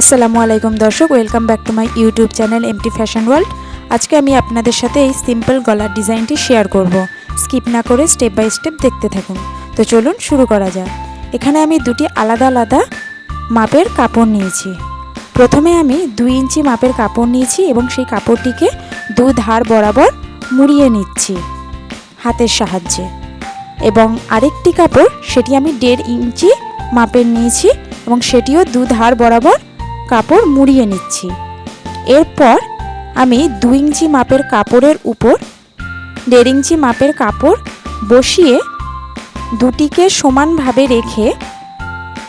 আসসালামু আলাইকুম দর্শক welcome back to my YouTube channel MT fashion world আজকে আমি আপনাদের সাথে এই সিম্পল গলার ডিজাইনটি শেয়ার করব। স্কিপ না করে স্টেপ বাই স্টেপ দেখতে থাকুন। তো চলুন শুরু করা যাক। এখানে আমি দুটি আলাদা আলাদা মাপের কাপড় নিয়েছি। প্রথমে আমি দুই ইঞ্চি মাপের কাপড় নিয়েছি এবং সেই কাপড়টিকে দু ধার বরাবর মুড়িয়ে নিচ্ছি হাতের সাহায্যে। এবং আরেকটি কাপড়, সেটি আমি দেড় ইঞ্চি মাপের নিয়েছি এবং সেটিও দু ধার বরাবর কাপড় মুড়িয়ে নিচ্ছি। এরপর আমি দু ইঞ্চি মাপের কাপড়ের উপর দেড় ইঞ্চি মাপের কাপড় বসিয়ে দুটিকে সমানভাবে রেখে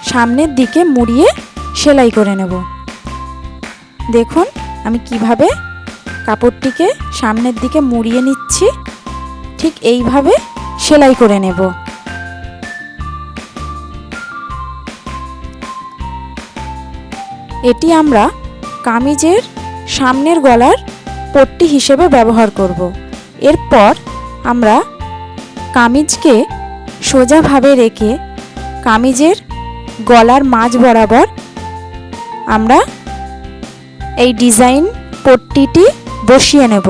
সামনের দিকে মুড়িয়ে সেলাই করে নেব। দেখুন, আমি কীভাবে কাপড়টিকে সামনের দিকে মুড়িয়ে নিচ্ছি, ঠিক এইভাবে সেলাই করে নেব। এটি আমরা কামিজের সামনের গলার পট্টি হিসেবে ব্যবহার করব। এরপর আমরা কামিজকে সোজাভাবে রেখে কামিজের গলার মাঝ বরাবর আমরা এই ডিজাইন পট্টিটি বসিয়ে নেব।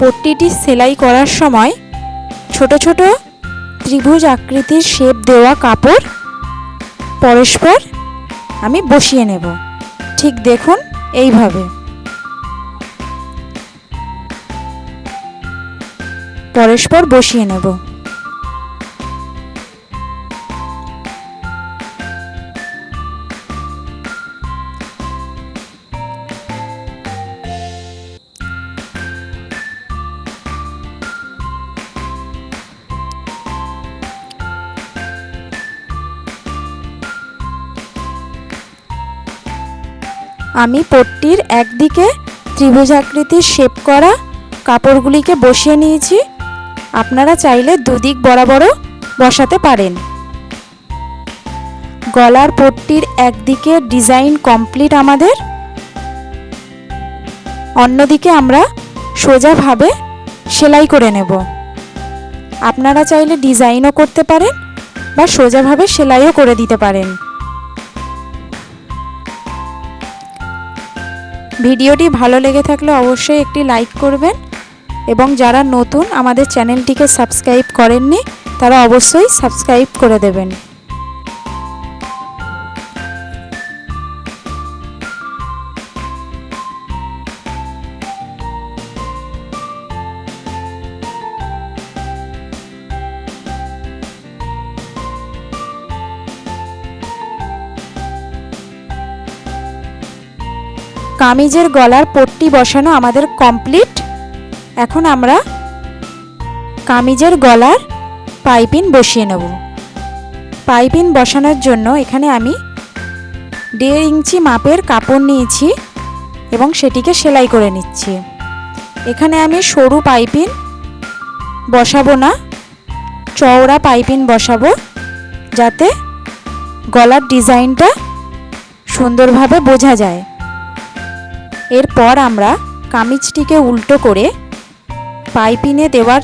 পট্টিটি সেলাই করার সময় ছোট ছোট ত্রিভুজ আকৃতির শেপ দেওয়া কাপড় পরস্পর আমি বসিয়ে নেব। ঠিক দেখুন এইভাবে। পরস্পর বসিয়ে নেব। আমি পট্টির একদিকে ত্রিভুজ আকৃতির শেপ করা কাপড়গুলিকে বসিয়ে নিয়েছি। আপনারা চাইলে দুদিক বরাবরও বসাতে পারেন। গলার পট্টির একদিকে ডিজাইন কমপ্লিট আমাদের। অন্যদিকে আমরা সোজাভাবে সেলাই করে নেব। আপনারা চাইলে ডিজাইনও করতে পারেন বা সোজাভাবে সেলাইও করে দিতে পারেন। ভিডিওটি ভালো লেগে থাকলে অবশ্যই একটি লাইক করবেন এবং যারা নতুন আমাদের চ্যানেলটিকে সাবস্ক্রাইব করেননি, তারা অবশ্যই সাবস্ক্রাইব করে দেবেন। কামিজের গলার পট্টি বসানো আমাদের কমপ্লিট এখন আমরা কামিজের গলার পাইপিন বসিয়ে নেব। পাইপিন বসানোর জন্য এখানে আমি দেড় ইঞ্চি মাপের কাপড় নিয়েছি এবং সেটিকে সেলাই করে নিচ্ছি। এখানে আমি সরু পাইপিন বসাবো না, চওড়া পাইপিন বসাবো যাতে গলার ডিজাইনটা সুন্দরভাবে বোঝা যায়। এরপর আমরা কামিজটিকে উল্টো করে পাইপিনে দেওয়ার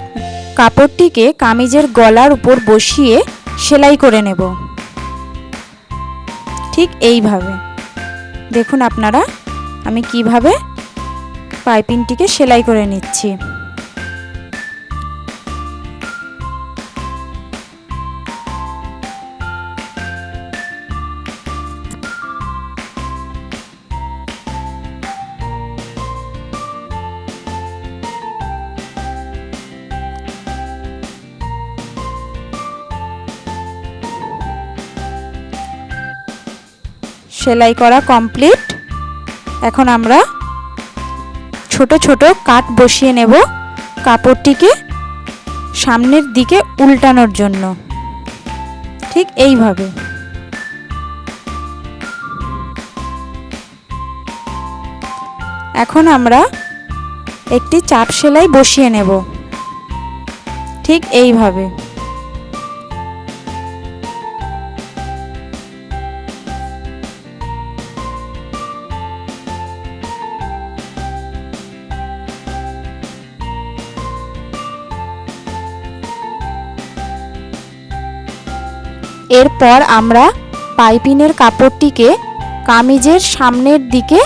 কাপড়টিকে কামিজের গলার উপর বসিয়ে সেলাই করে নেব। ঠিক এইভাবে। দেখুন আপনারা, আমি কীভাবে পাইপিনটিকে সেলাই করে নিচ্ছি। সেলাই করা কমপ্লিট। এখন আমরা ছোট ছোট কাট বসিয়ে নেব কাপড়টিকে সামনের দিকে উল্টানোর জন্য। ঠিক এইভাবে। এখন আমরা একটি চাপ সেলাই বসিয়ে নেব। ঠিক এইভাবে। এরপর আমরা পাইপিনের কাপড়টিকে কামিজের সামনের দিকে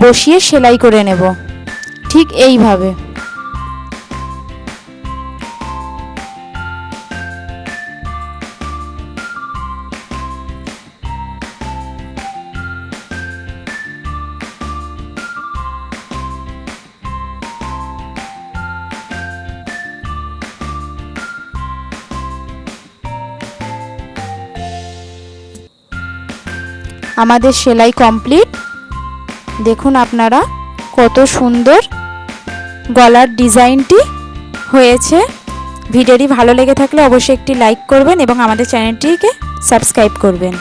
বসিয়ে সেলাই করে নেব। ঠিক এইভাবে। আমাদের সেলাই কমপ্লিট। দেখুন আপনারা কত সুন্দর গলার ডিজাইনটি হয়েছে। ভিডিওটি ভালো লেগে থাকলে অবশ্যই একটি লাইক করবেন এবং আমাদের চ্যানেলটিকে সাবস্ক্রাইব করবেন।